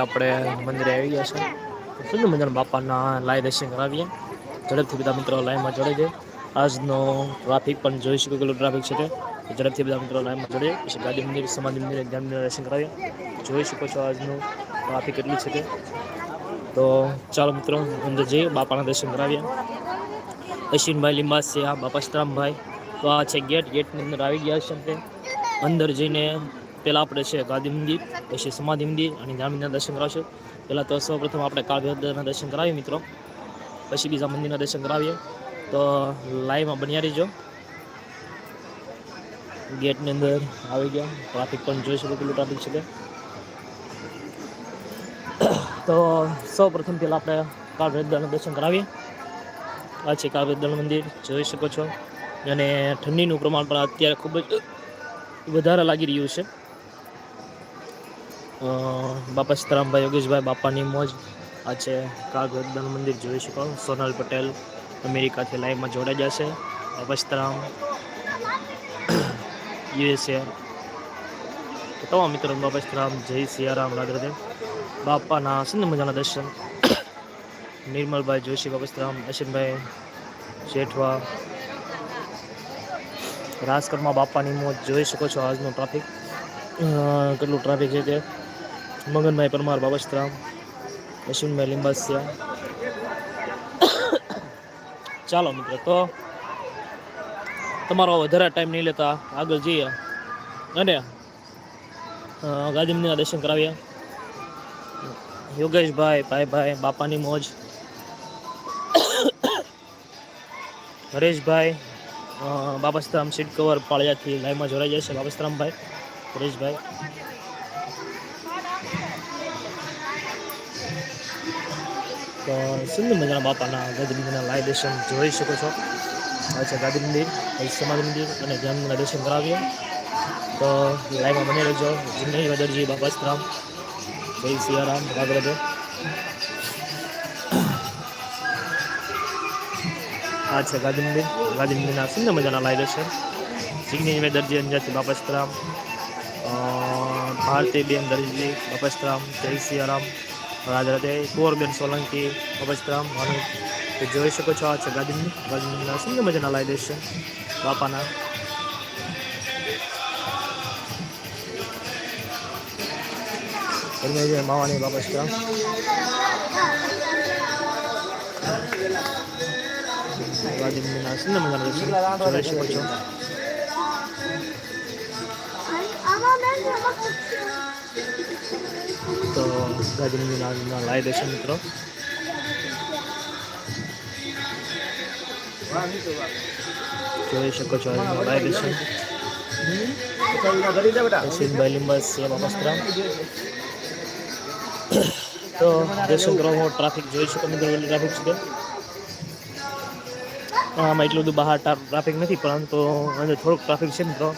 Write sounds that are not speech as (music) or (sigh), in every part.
આપણે મંદિરે આવી ગયા છે. સુંદર મજાના બાપાના લાય દર્શન કરાવીએ. ઝડપથી બધા મિત્રો લાઈનમાં જોડે છે. આજનો ટ્રાફિક પણ જોઈ શકો કેટલો ટ્રાફિક છે તે. ઝડપથી બધા મિત્રો લાઈનમાં જોડે પછી ગાંધી મંદિર, સમાધિ મંદિર જ્ઞાન દર્શન કરાવીએ. જોઈ શકો છો આજનું ટ્રાફિક કેટલું છે તે. તો ચાલો મિત્રો, અંદર જઈએ, બાપાના દર્શન કરાવીએ. અશ્વિનભાઈ લિંબાસિયા બાપા શ્રામભાઈ તો આ છે ગેટ. ગેટની અંદર આવી ગયા છે અંદર જઈને પહેલાં આપણે છે ગાંધી મંદિર, પછી સમાધિ મંદિર અને જામીનના દર્શન કરાવશે. પહેલાં તો સૌપ્રથમ આપણે કાળભદ્રના દર્શન કરાવીએ મિત્રો. પછી બીજા મંદિરના દર્શન કરાવીએ. તો લાઈવમાં બન્યા રહીજો. ગેટની અંદર આવી ગયા. ટ્રાફિક પણ જોઈ શકો કેટલું ટ્રાફિક છે તો. સૌ પ્રથમ પહેલાં આપણે કાળભદ્રના દર્શન કરાવીએ. આ છે કાળભદ્રનું મંદિર. જોઈ શકો છો. અને ઠંડીનું પ્રમાણ પણ અત્યારે ખૂબ જ વધારે લાગી રહ્યું છે. બાપા સીતારામભાઈ યોગેશભાઈ બાપાની મોજ. આ છે કાગવદન મંદિર, જોઈ શકો સોનલ પટેલ અમેરિકાથી લાઈવમાં જોડાઈ જશે. બાપા સીતારામ (coughs) યુએસએ. તમામ મિત્રો બાપા સીતારામ જય સિયારામ રાધે રાધે બાપાના સુંદર મજાના દર્શન. (coughs) નિર્મલભાઈ જોશી બાપા સીતારામ અશ્વિનભાઈ શેઠવા રાજકોટમાં બાપાની મોજ, જોઈ શકો છો આજનું ટ્રાફિક કેટલું ટ્રાફિક છે તે. મગનભાઈ પરમાર બાબસ્ત્રામ અશ્વિનભાઈ લિંબાસિયા ચાલો મિત્રો, તો તમારો વધારે ટાઈમ નહીં લેતા આગળ જઈએ. અને ગાંધીમંદિરના દર્શન કરાવીએ. યોગેશભાઈ ભાઈ ભાઈ બાપાની મોજ. હરેશભાઈ બાબસ્તરામ સીટ કવર પાળિયાથી લાઈવમાં જોડાઈ જશે બાબસ્તરામભાઈ હરેશભાઈ. તો સુંદર મજાના બાપાના ગાંધી મંદિરના લાઈવ દર્શન જોઈ શકો છો. આ છે ગાંધી મંદિર સમાધિ મંદિર અને ધ્યાનના દર્શન કરાવીએ. તો લાઈવમાં બની રહેજો. જિંદગી વદરજી બાપા રામ જય સિયારામ રાગરજો આ છે ગાંધી મંદિર. ગાંધી મંદિરના સુંદર મજાના લાઈવ દર્શન. જિગ્નેશ દરજી અંજાથી બાપસ્તરામ ભારતીબેન ભારતી બેન દરજી બાપસ્તરામ જય સિયારામ. રાજરાતે કુંવરબેન સોલંકી ભાનુ તે જોઈ શકો છો આ છે ગાંધી ગાંધીના સુંદર મજાના લાઈ દેશ? બાપાના. માવાની બાબસ્તરામ ગાંધીના સુંદર મજાના દર્શન જોઈ શકો છો. તો ગાંધીનગરના લાઈ દેશે મિત્રો. જોઈ શકો છો લાઈ દેશે અશ્વિનભાઈ લીંબસ સેવા વસ્ત્રામ તો દર્શન ટ્રાફિક જોઈ શકો ટ્રાફિક છે આમાં એટલું બધું બહાર ટ્રાફિક નથી, પરંતુ અંદર થોડુંક ટ્રાફિક છે મિત્રો.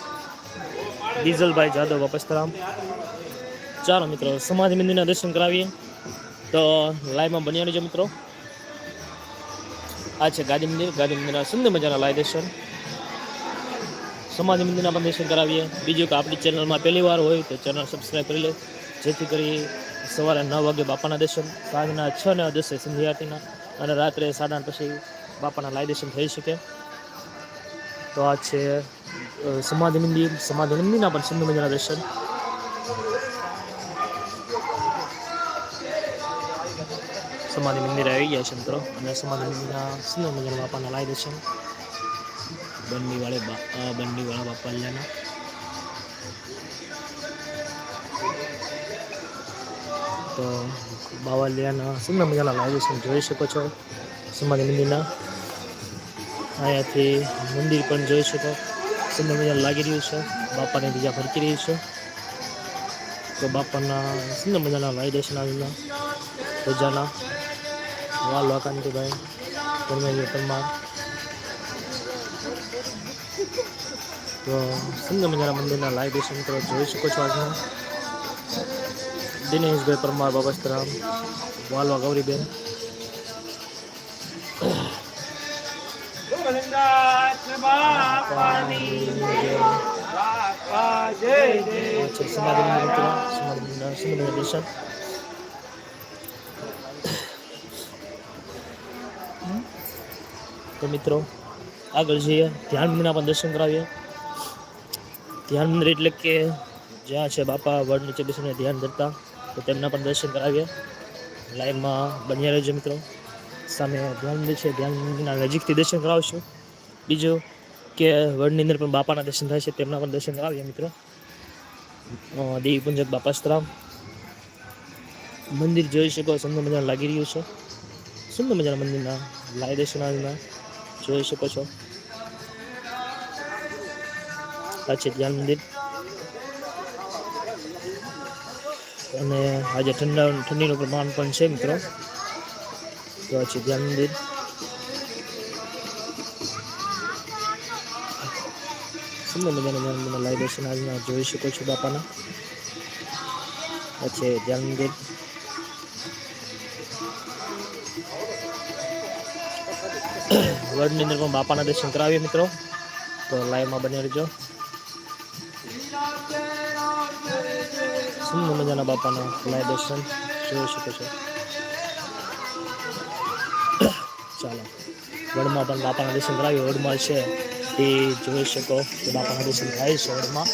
ડીઝલભાઈ જાદવ વપસ્તરામ ચાલો મિત્રો, સમાધિ મંદિરના દર્શન કરાવીએ. તો લાઈવમાં બન્યા રહેજો મિત્રો. આ છે ગાંધી મંદિર. ગાંધી મંદિરના સુંદર મજાના લાઈવ દર્શન. સમાધિ મંદિરના પણ દર્શન કરાવીએ. બીજું કે આપણી ચેનલમાં પહેલી વાર હોય તો ચેનલ સબસ્ક્રાઈબ કરી લે. જેથી કરી સવારે નવ વાગે બાપાના દર્શન, સાંજના છ ને દસે સંધ્યા આરતીના અને રાત્રે સાડા પછી બાપાના લાઈ દર્શન થઈ શકે. તો આ છે સમાધિ મંદિર. સમાધિ મંદિરના પણ સુંદર મજાના દર્શન. સમાધિ મંદિર આવી ગયા છે અને સમાધિ મંદિરના સુંદર મજાના બાપાના લાઈ દર્શન. બંડી વાળે બાપા અલ્લાના તો બાવાલિયાના સુંદર મજાના દર્શન જોઈ શકો છો સમાધિ મંદિરના. અહીંયાથી મંદિર પણ જોઈ શકો. સુંદર મજા લાગી રહ્યું છે. બાપાને બીજા ફરકી રહ્યું છે. તો બાપાના સુંદર મજાના લાઈ દર્શન આવીના પ્રજાના વાલ વાકાંતિભાઈ ધર્મેન્દ્ર પરમાર તો સુંદર મજાના મંદિરના લાઈવ દર્શન કરો જોઈ શકો છો આજના. દિનેશભાઈ પરમાર બાબસ્તરામ વાલવા ગૌરીબેન. સમાધિ દર્શન. તો મિત્રો, આગળ જઈએ. ધ્યાન મંદિરના પણ દર્શન કરાવીએ. ધ્યાન મંદિર એટલે કે જ્યાં છે બાપા વડ નીચે બેસીને ધ્યાન ધરતા, તો તેમના પણ દર્શન કરાવીએ. લાઈવમાં બન્યા રહેજો મિત્રો. સામે ધ્યાન મંદિર છે. ધ્યાન મંદિરના નજીકથી દર્શન કરાવશું. બીજું કે વડની અંદર પણ બાપાના દર્શન થાય છે, તેમના પણ દર્શન કરાવીએ મિત્રો. દેવી પુંજક બાપાસ્તરામ મંદિર જોઈ શકો, સુંદર મજાનું લાગી રહ્યું છે. સુંદર મજાના મંદિરના લાય દર્શનાના જોઈ શકો છો. આ છે ધ્યાન મંદિર. અને આજે ઠંડા, ઠંડીનું પ્રમાણ પણ છે મિત્રો. તો આ છે ધ્યાન મંદિર. સુંદર મજાના ધ્યાન મંદિરના લાય દર્શન આજના જોઈ શકો છો બાપાના. આ ધ્યાન મંદિર. વર્લ્ડની અંદર પણ બાપાના દર્શન કરાવીએ મિત્રો. તો લાઈવમાં બની રહેજો. સુંદર મજાના બાપાના લાઈવ દર્શન જોઈ શકો છો. ચાલો. વડમાં પણ બાપાના દર્શન કરાવીએ. વડમાં છે એ જોઈ શકો કે બાપાના દર્શન થાય છે વડમાં.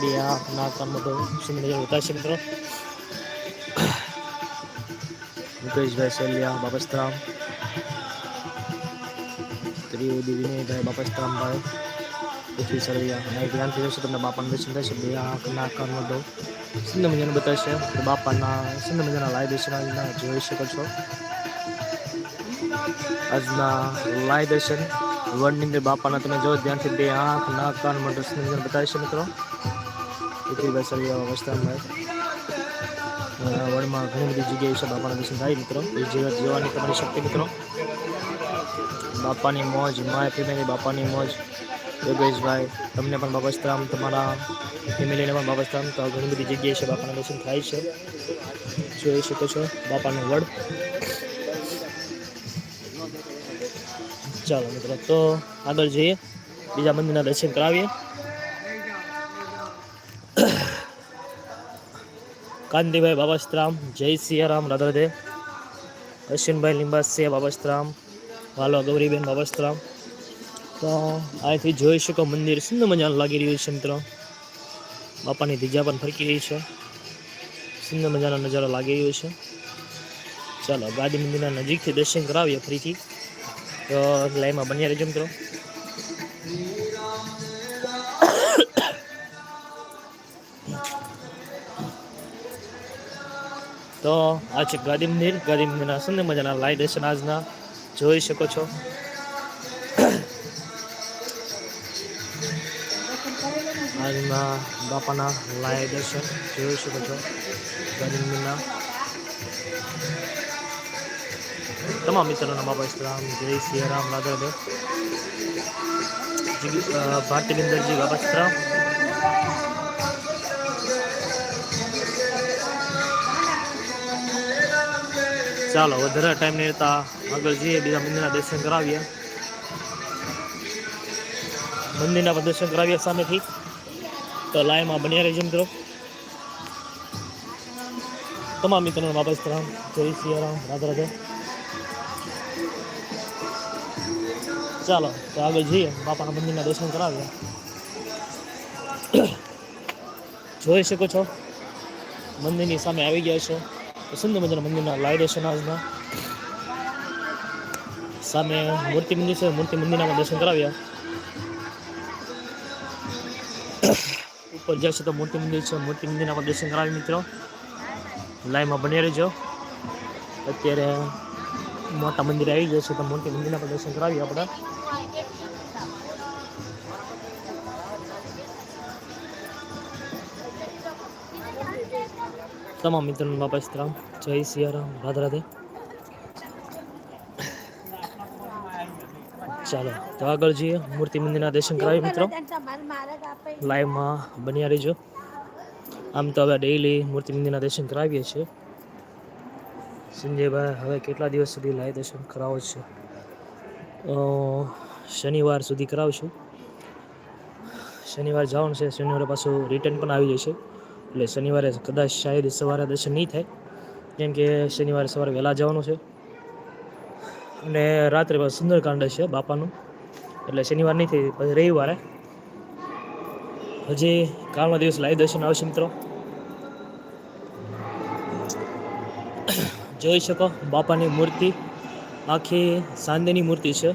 બે આ નાક કાન બધું સુંદર ઉતાર છે મિત્રો. મુકેશભાઈ સેલિયા બાપસ્તરામ ત્રિવેદી વિનયભાઈ બાપસ્તરામભાઈ પૃથ્વી સરવૈયા અહીં ધ્યાનથી જોશો તમને બાપાના દર્શન થશે બે આંખ નાક કાન બધું સુંદર મજાનું બતાવશે તો બાપાના સુંદર મજાના લાય દર્શન જોઈ શકો છો. આજના લાય દર્શન વડની અંદર બાપાના તમે જો ધ્યાનથી બે આંખ નાક કાન મોઢું સુંદર મજાનું બતાવશે મિત્રો. પૃથ્વીભાઈ સરવૈયા અ, વડમાં ઘણી બધી જગ્યાએ છે બાપાના દર્શન થાય મિત્રો. એ જીવન જીવવાની તમારી શક્તિ મિત્રો. બાપાની મોજ, માય ફેમિલી, બાપાની મોજ. યોગેશભાઈ, તમને પણ બાબસ્તરામ તમારા ફેમિલીને પણ બાબસ્તરામ તો ઘણી બધી જગ્યાએ છે, બાપાના દર્શન થાય છે. જોઈ શકો છો, બાપાનું વડ. ચાલો મિત્રો, તો આગળ જઈએ, બીજા મંદિરના દર્શન કરાવીએ. કાંતિભાઈ બાબસ્તરામ જય સિયારામ, રાધે અશ્વિનભાઈ લિંબાસિયા બાબસ્તરામ વાલો ગૌરીબેન વસ્ત્ર તો અહીંથી જોઈ શકો મંદિર સુંદર મજાનું લાગી રહ્યું છે મિત્રો. બાપાની ધીજા પણ ફરકી રહી છે. સુંદર મજાનો નજારો લાગી રહ્યો છે. ચાલો ગાદી મંદિરના નજીકથી દર્શન કરાવીએ ફરીથી. તો લાઈનમાં બન્યા રહેજો મિત્રો. તો આ છે ગાદી મંદિર. ગાદી મંદિરના સુંદર મજાના લાઈ દર્શન આજના. જોઈ શકો છો. આજના બાપાના લાય દર્શન જોઈ શકો છો. ગાદી તમામ મિત્રોના બાપા ઇસ્લામ જય સિયારામ રાધે રાધે. જી- અ, ભારતી બાબા ઇસ્લામ. ચાલો, વધારે ટાઈમ નહીં રહેતા. આગળ જઈએ, બીજા મંદિરના દર્શન કરાવીએ. મંદિરના દર્શન કરાવીએ સામેથી. તો લાઈમાં બન્યા રહેજો મિત્રો. તમામ મિત્રોને વાપસ રામ જય સિયારામ રાધે રાધે. ચાલો, તો આગળ જઈએ, બાપાના મંદિરના દર્શન કરાવીએ. જોઈ શકો છો, મંદિરની સામે આવી ગયા છો. સુંદર મજાના મંદિરના લાઈ દર્શન આજના. સામે મૂર્તિ મંદિર છે. મૂર્તિ મંદિરના દર્શન કરાવ્યા. ઉપર જશે તો મૂર્તિ મંદિર છે. મૂર્તિ મંદિરના દર્શન કરાવી મિત્રો. લાઈમાં બની રહેજો. અત્યારે મોટા મંદિર આવી જશે તો મોટી મંદિરના દર્શન કરાવીએ આપણે. તમામ મિત્રોનું વાપસ રામ જય સિયારામ રાધે રાધે. ચાલો તો આગળ જઈએ. મૂર્તિ મંદિરના દર્શન કરાવીએ મિત્રો. લાઈવમાં બન્યા રહીજો. આમ તો હવે ડેઈલી મૂર્તિ મંદિરના દર્શન કરાવીએ છીએ. સંજયભાઈ હવે કેટલા દિવસ સુધી લાઈવ દર્શન કરાવો છે? શનિવાર સુધી કરાવશું. શનિવાર જવાનું છે. શનિવારે પાછું રિટર્ન પણ આવી જશે. એટલે શનિવારે કદાચ શાયદ સવારે દર્શન નહીં થાય. કેમ કે શનિવારે સવારે વહેલા જવાનું છે. અને રાત્રે બસ સુંદરકાંડ છે બાપાનું. એટલે શનિવાર નહીં થઈ પછી રવિવારે. હજી કાલનો દિવસ લાઈવ દર્શન આવશે મિત્રો. જોઈ શકો બાપાની મૂર્તિ. આખી સાંદેની મૂર્તિ છે.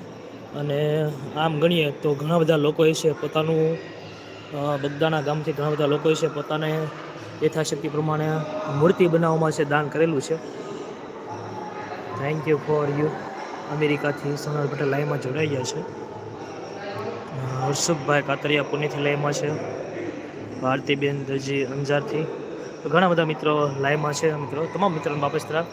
અને આમ ગણીએ તો ઘણા બધા લોકોએ છે પોતાનું બગદાણા ગામથી ઘણા બધા લોકો છે પોતાને યથાશક્તિ પ્રમાણે મૂર્તિ બનાવવામાં છે, દાન કરેલું છે. થેન્ક યુ ફોર યુ અમેરિકાથી સોનલ પટેલ લાઈવમાં જોડાઈ ગયા છે. હર્ષુભાઈ કાતરિયા પુણેથી લાઈવમાં છે. ભારતીબેન દરજી અંજારથી. ઘણા બધા મિત્રો લાઈવમાં છે, મિત્રો. તમામ મિત્રોને બાપસ તરફ.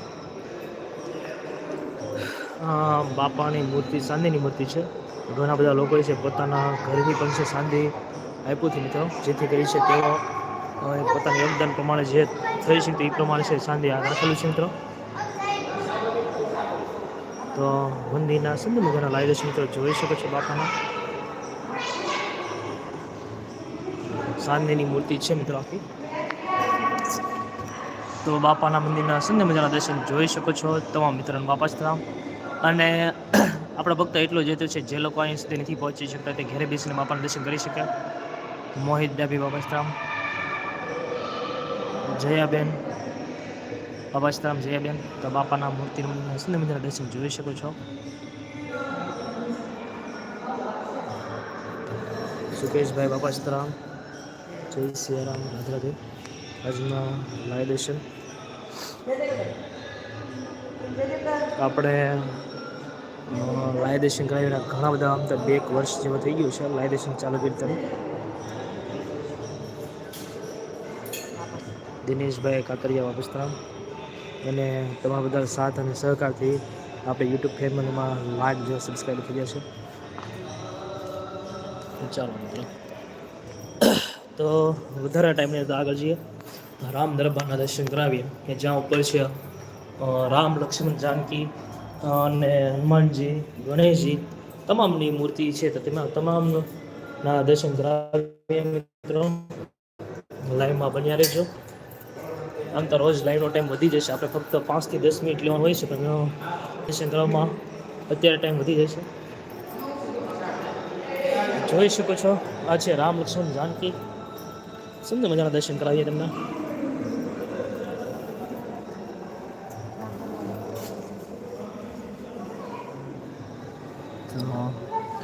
બાપાની મૂર્તિ ચાંદીની મૂર્તિ છે. ઘણા બધા લોકો છે પોતાના ઘરેથી પણ છે ચાંદી આપ્યું છે મિત્રો, જેથી કરી છે તેઓ પોતાના યોગદાન પ્રમાણે જે થઈ શકે એ પ્રમાણે છે સાંજે આ રાખેલું છે મિત્રો. તો મંદિરના સુંદર મજાના લાઈ છે મિત્રો, જોઈ શકો છો બાપાના. ચાંદીની મૂર્તિ છે મિત્રો આખી. તો બાપાના મંદિરના સુંદર મજાના દર્શન જોઈ શકો છો તમામ મિત્રોને બાપા રામ અને (clears throat) આપણા ભક્ત એટલો જ હેતુ છે, જે લોકો અહીં સુધી નથી પહોંચી શકતા તે ઘરે બેસીને બાપાના દર્શન કરી શકે. મોહિત ડાબી બાપા રામ જયાબેન બાપા જયાબેન. તો બાપાના મૂર્તિના સુંદર દર્શન જોઈ શકો છો. સુકેશભાઈ બાપા સીતારામ જય સિયારામ, રાધરાધે. રાધે આજના લાય દર્શન. આપણે લાયદેશન કરાવીને ઘણા બધા આમ તો બે એક વર્ષ જેવું થઈ ગયું છે. લાય દર્શન ચાલુ કરી તમે. દિનેશભાઈ કાતરિયા વાપસરામ. અને તમારા બધા સાથ અને સહકારથી આપણે યુટ્યુબ ફેમિલીમાં લાખ જેવા સબસ્ક્રાઈબ થઈ જશે ચાલો તો વધારે ટાઈમ નહીં તો આગળ જઈએ. રામ દરબારના દર્શન કરાવીએ. કે જ્યાં ઉપર છે રામ, લક્ષ્મણ, જાનકી અને હનુમાનજી, ગણેશજી તમામની મૂર્તિ છે. તો તેમાં તમામના દર્શન કરાવીએ મિત્રો. લાઈવમાં બન્યા રહેજો. આમ તો રોજ લાઈનનો ટાઈમ વધી જશે. આપણે ફક્ત પાંચથી દસ મિનિટ લેવાનું હોય છે પણ દર્શન કરવામાં અત્યારે ટાઈમ વધી જશે. જોઈ શકો છો આ છે રામ લક્ષ્મણ જાનકી. સુંદર મજાના દર્શન કરાવીએ તમને.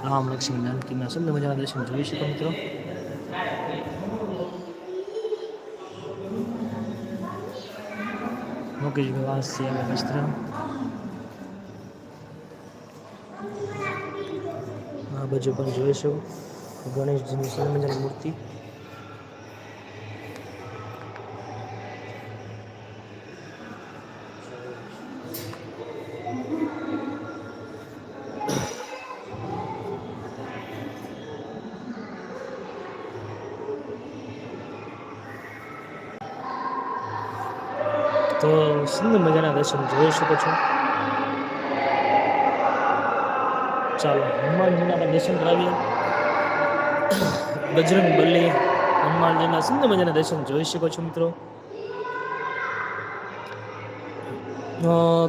રામ લક્ષ્મણ જાનકીના સુંદર મજાના દર્શન જોઈ શકો મિત્રો. મુકેશ વાસ સિયાલા વસ્ત્ર આ બાજુ પણ જોઈશું ગણેશજીની સુંદર મૂર્તિ તો સુંદર મજાના દર્શન જોઈ શકો છો. ચાલો હનુમાનજીના દર્શન કરાવીએ. બજરંગ બલી હનુમાનજીના સુંદર મજાના દર્શન જોઈ શકો છો મિત્રો.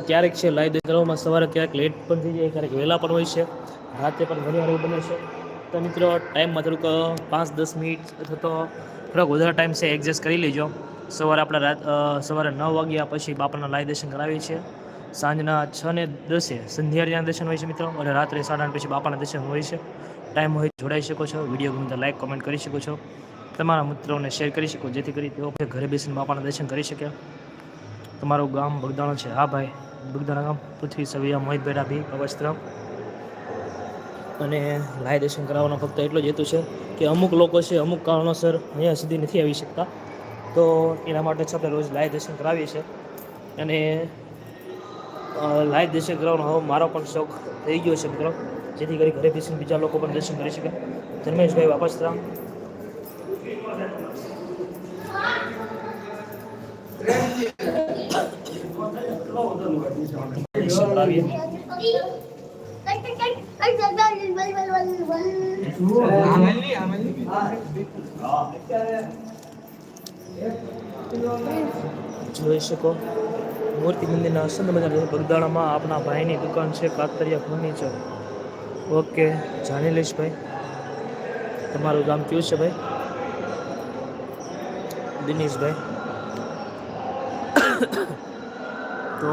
ક્યારેક છે લાઈવ દર્શન સવારે ક્યારેક લેટ પણ થઈ જાય, ક્યારેક વહેલા પણ હોય છે. રાતે પણ ઘણી વાર બને છે. તો મિત્રો ટાઈમમાં થોડુંક પાંચ દસ મિનિટ અથવા તો થોડોક વધારે ટાઈમ છે એડજસ્ટ કરી લેજો. સવારે આપણે રાત સવારે નવ વાગ્યા પછી બાપાના લાય દર્શન કરાવીએ છીએ. સાંજના છ ને દસે સંધ્યાના દર્શન હોય છે મિત્રો. અને રાત્રે સાડા આઠ પછી બાપાના દર્શન હોય છે. ટાઈમ હોય જોડાઈ શકો છો. વીડિયો ગમે તો લાઈક કોમેન્ટ કરી શકો છો. તમારા મિત્રોને શેર કરી શકો, જેથી કરી તેઓ ઘરે બેસીને બાપાના દર્શન કરી શકે. તમારું ગામ બગદાણા છે. હા ભાઈ, બગદાણા ગામ, પૃથ્વી સવિયા, મોહિતભાઈ ભી અવસ્ત્રામ અને લાય દર્શન કરાવવાનો ફક્ત એટલો જ હેતુ છે કે અમુક લોકો છે, અમુક કારણોસર અહીંયા સુધી નથી આવી શકતા. તો એના માટે છે આપણે રોજ લાય દર્શન કરાવીએ છીએ. અને લાઈવ દર્શન કરવાનો હવે મારો પણ શોખ થઈ ગયો છે મિત્રો. જેથી કરી ઘરે બેસીને બીજા લોકો પણ દર્શન કરી શકે. ધર્મેશભાઈ વાપસ રામ દર્શન કરાવીએ જોઈ શકો મૂર્તિ મંદિરના અસંદ બજાર બગદાણામાં આપણા ભાઈની દુકાન છે, કાતરિયા ફર્નિચર. ઓકે, જાણી લઈશ ભાઈ. તમારું ગામ કયું છે ભાઈ? દિનેશભાઈ. તો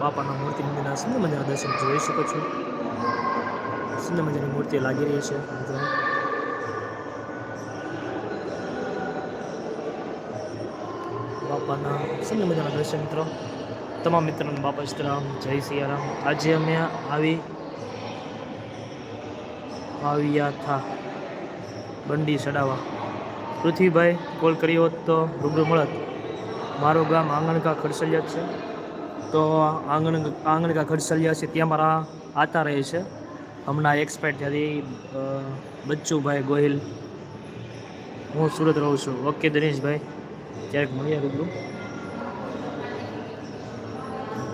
બાપાના મૂર્તિ મંદિરના સુંદર મજાના દર્શન જોઈ શકો છો. સુંદર મજાની મૂર્તિ લાગી રહી છે. મિત્રો બાપાના સૌને મજાના દર્શન મિત્રો. તમામ મિત્રોને બાપા રામ જય સિયારામ. આજે અમે આવી આવ્યા થા બંડી સડાવા પૃથ્વીભાઈ કોલ કર્યો હોત તો રૂબરૂ મળત. મારું ગામ આંગણકા ખડસલિયા છે. તો આંગણ આંગણકા ખડસલિયા છે ત્યાં મારા આતા રહે છે. હમણાં એક્સપાયર થયાથી બચ્ચુભાઈ ગોહિલ. હું સુરત રહું છું. ઓકે, દિનેશભાઈ. ક્યારેક મળીએ રૂબરૂ.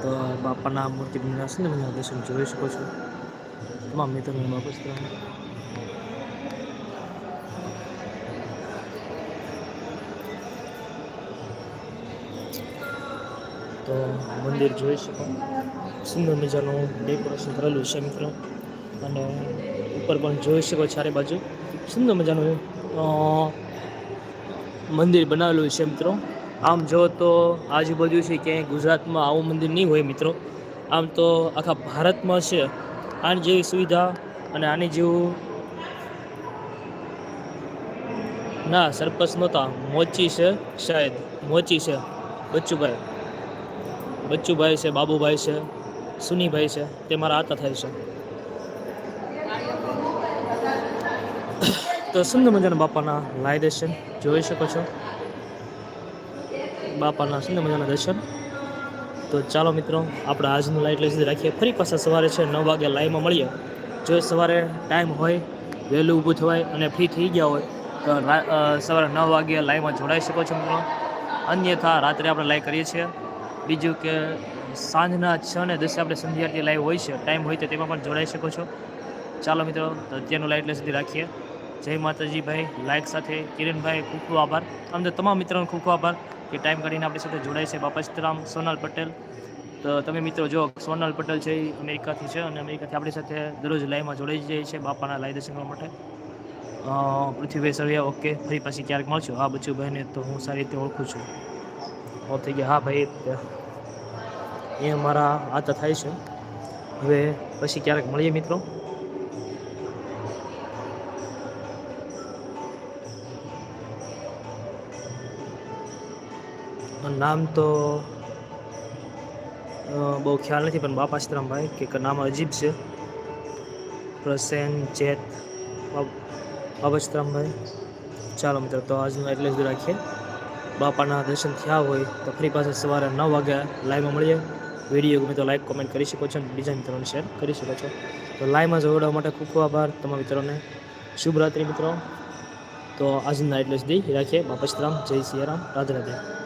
તો બાપાના મૂર્તિ મંદિરના સુંદર મજાના દર્શન જોઈ શકો છો. તમામ મિત્રોને વાપસ કરવાનું તો મંદિર જોઈ શકો. સુંદર મજાનું ડેકોરેશન કરેલું છે મિત્રો. અને ઉપર પણ જોઈ શકો ચારે બાજુ. સુંદર મજાનું મંદિર બનાવેલું છે મિત્રો. આમ જો તો આજુબાજુ છે ક્યાંય ગુજરાતમાં આવું મંદિર નહીં હોય મિત્રો. આમ તો આખા ભારતમાં છે. આની જેવી સુવિધા અને આની જેવું ના સરપંચ નહોતા મોચી છે શાયદ. મોચી છે. બચ્ચુભાઈ. બચ્ચુભાઈ છે, બાબુભાઈ છે, સુનીભાઈ છે. તે મારા આતા થાય છે. તો સુંદર મજાના બાપાના લાય દર્શન જોઈ શકો છો. બાપાના સુંદર મજાના દર્શન. તો ચાલો મિત્રો, આપણે આજનું લાઈટ લઈ સુધી રાખીએ. ફરી પાછા સવારે છે નવ વાગે લાઈવમાં મળીએ. જો સવારે ટાઈમ હોય, વહેલું ઊભું થવાય અને ફ્રી થઈ ગયા હોય, તો સવારે નવ વાગે લાઈવમાં જોડાઈ શકો છો મિત્રો. અન્યથા રાત્રે આપણે લાઈવ કરીએ છીએ. બીજું કે સાંજના છ ને દસે આપણે સંધ્યાથી લાઈવ હોય છે. ટાઈમ હોય તો તેમાં પણ જોડાઈ શકો છો. ચાલો મિત્રો, તો અત્યારનું લાઈટ લઈ સુધી રાખીએ. જય માતાજી ભાઈ લાઈક સાથે કિરણભાઈ ખૂબ ખૂબ આભાર. તો તમામ મિત્રોનો ખૂબ ખૂબ આભાર કે ટાઈમ કાઢીને આપણી સાથે જોડાય છે બાપા સીતારામ, સોનલ પટેલ. તો તમે મિત્રો જો સોનલ પટેલ છે એ અમેરિકાથી છે અને અમેરિકાથી આપણી સાથે દરરોજ લાઈવમાં જોડાઈ જાય છે બાપાના લાઈ દર્શન કરવા માટે પૃથ્વીભાઈ સરવૈયા ઓકે ફરી પાછી ક્યારેક મળશું? હા બચ્ચુભાઈને તો હું સારી રીતે ઓળખું છું. ઓફ થઈ ગયા. હા, ભાઈ, એ મારા આતા થાય છે. હવે પછી ક્યારેક મળીએ મિત્રો. નામ તો બહુ ખ્યાલ નથી પણ બાપા સીતરામભાઈ કે, નામ અજીબ છે. પ્રસેન જેત બાપ- બાબા સીતરામભાઈ ચાલો મિત્રો, તો આજનું એટલે જ રાખીએ. બાપાના દર્શન થયા હોય તો ફરી પાછા સવારે નવ વાગે લાઈવમાં મળીએ. વીડિયો ગમે તો લાઈક કોમેન્ટ કરી શકો છો અને બીજા મિત્રોને શેર કરી શકો છો. તો લાઈવમાં જોડાવા માટે ખૂબ ખૂબ આભાર તમારા મિત્રોને. શુભ રાત્રિ મિત્રો. તો આજના એટલે સુધી રાખીએ. બાપા સીતરામ જય સિયારામ, રાધે રાધે.